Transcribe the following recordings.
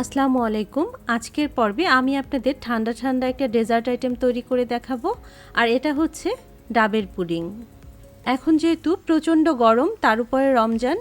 আসসালামু আলাইকুম। আজকের পর্বে আমি আপনাদের ঠান্ডা ঠান্ডা একটা ডেজার্ট আইটেম তৈরি করে দেখাবো, আর এটা হচ্ছে ডাবের পুডিং। এখন যেহেতু প্রচণ্ড গরম, তার উপরে রমজান।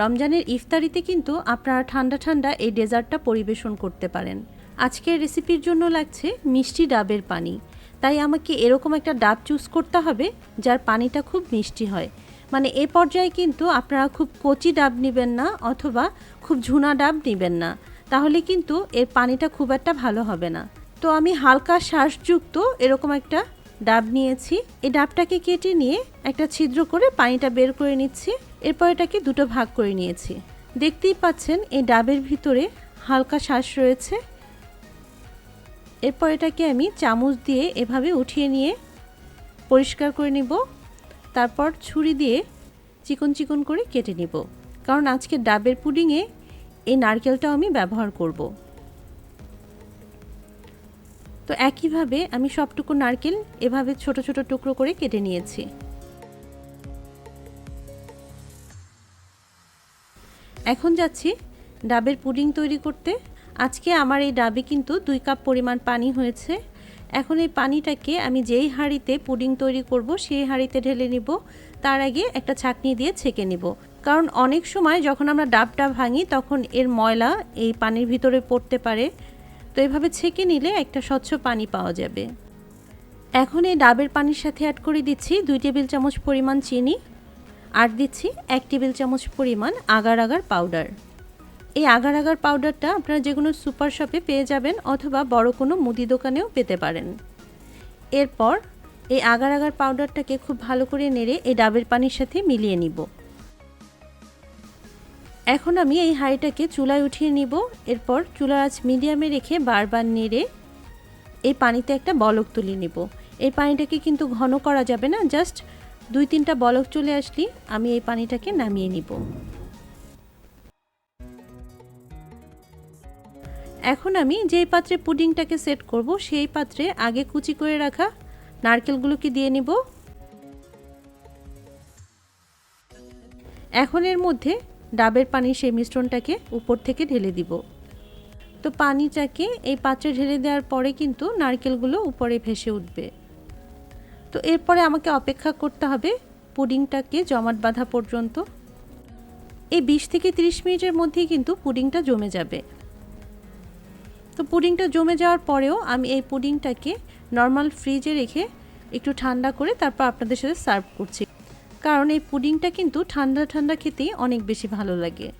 রমজানের ইফতারিতে কিন্তু আপনারা ঠান্ডা ঠান্ডা এই ডেজার্টটা পরিবেশন করতে পারেন। আজকের রেসিপির জন্য লাগছে মিষ্টি ডাবের পানি। তাই আমাকে এরকম একটা ডাব চুজ করতে হবে, যার পানিটা খুব মিষ্টি হয়। মানে এ পর্যায়ে কিন্তু আপনারা খুব কচি ডাব নেবেন না, অথবা খুব ঝুনা ডাব নেবেন না। তাহলে কিন্তু এর পানিটা খুব একটা ভালো হবে না। তো আমি হালকা শ্বাসযুক্ত এরকম একটা ডাব নিয়েছি। এই ডাবটাকে কেটে নিয়ে একটা ছিদ্র করে পানিটা বের করে নিচ্ছি। এরপর এটাকে দুটো ভাগ করে নিয়েছি। দেখতেই পাচ্ছেন, এই ডাবের ভিতরে হালকা শ্বাস রয়েছে। এরপর এটাকে আমি চামচ দিয়ে এভাবে উঠিয়ে নিয়ে পরিষ্কার করে নিব। তারপর ছুরি দিয়ে চিকন চিকন করে কেটে নিব। কারণ আজকে ডাবের পুডিংয়ে এই নারকেলটাও আমি ব্যবহার করব। তো একইভাবে আমি সবটুকু নারকেল এভাবে ছোট ছোট টুকরো করে কেটে নিয়েছি। এখন যাচ্ছি ডাবের পুডিং তৈরি করতে। আজকে আমার এই ডাবে কিন্তু দুই কাপ পরিমাণ পানি হয়েছে। এখন এই পানিটাকে আমি যেই হাঁড়িতে পুডিং তৈরি করব, সেই হাঁড়িতে ঢেলে নিব। তার আগে একটা ছাকনি দিয়ে ছেঁকে নিব। কারণ অনেক সময় যখন আমরা ডাবটা ভাঙি, তখন এর ময়লা এই পানির ভিতরে পড়তে পারে। তো এভাবে ছেঁকে নিলে একটা স্বচ্ছ পানি পাওয়া যাবে। এখন এই ডাবের পানির সাথে অ্যাড করে দিচ্ছি দুই টেবিল চামচ পরিমাণ চিনি আর দিচ্ছি এক টেবিল চামচ পরিমাণ আগার আগার পাউডার। এই আগার আগার পাউডারটা আপনারা যে কোনো সুপার শপে পেয়ে যাবেন অথবা বড় কোনো মুদি দোকানেও পেতে পারেন। এরপর এই আগার আগার পাউডারটাকে খুব ভালো করে নেড়ে এই ডাবের পানির সাথে মিলিয়ে নিব। এখন আমি এই হাঁড়িটাকে চুলায় উঠিয়ে নিব। এরপর চুলার আঁচ মিডিয়ামে রেখে বারবার নেড়ে এই পানিতে একটা বলক তুলে নিব। এই পানিটাকে কিন্তু ঘন করা যাবে না, জাস্ট দুই তিনটা বলক চলে আসলি আমি এই পানিটাকে নামিয়ে নিব। এখন আমি যেই পাত্রে পুডিংটাকে সেট করব, সেই পাত্রে আগে কুচি করে রাখা নারকেলগুলোকে দিয়ে নিব? এখন এর মধ্যে ডাবের পানির সেই মিশ্রণটাকে উপর থেকে ঢেলে দিব। তো পানিটাকে এই পাত্রে ঢেলে দেওয়ার পরে কিন্তু নারকেলগুলো উপরে ভেসে উঠবে। তো এরপরে আমাকে অপেক্ষা করতে হবে পুডিংটাকে জমাট বাঁধা পর্যন্ত। এই বিশ থেকে 30 মিনিটের মধ্যেই কিন্তু পুডিংটা জমে যাবে। তো পুডিংটা জমে যাওয়ার পরেও আমি এই পুডিংটাকে নর্মাল ফ্রিজে রেখে একটু ঠান্ডা করে তারপর আপনাদের সাথে সার্ভ করছি। কারণ এই পুডিংটা কিন্তু ঠান্ডা ঠান্ডা খেতেই অনেক বেশি ভালো লাগে।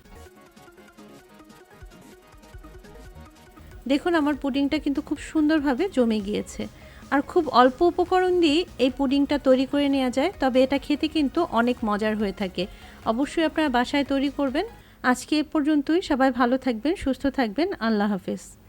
দেখুন, আমার পুডিংটা কিন্তু খুব সুন্দরভাবে জমে গিয়েছে। আর খুব অল্প উপকরণ দিয়ে এই পুডিংটা তৈরি করে নেওয়া যায়, তবে এটা খেতে কিন্তু অনেক মজার হয়ে থাকে। অবশ্যই আপনারা বাসায় তৈরি করবেন। আজকে এ পর্যন্তই। সবাই ভালো থাকবেন, সুস্থ থাকবেন। আল্লাহ হাফেজ।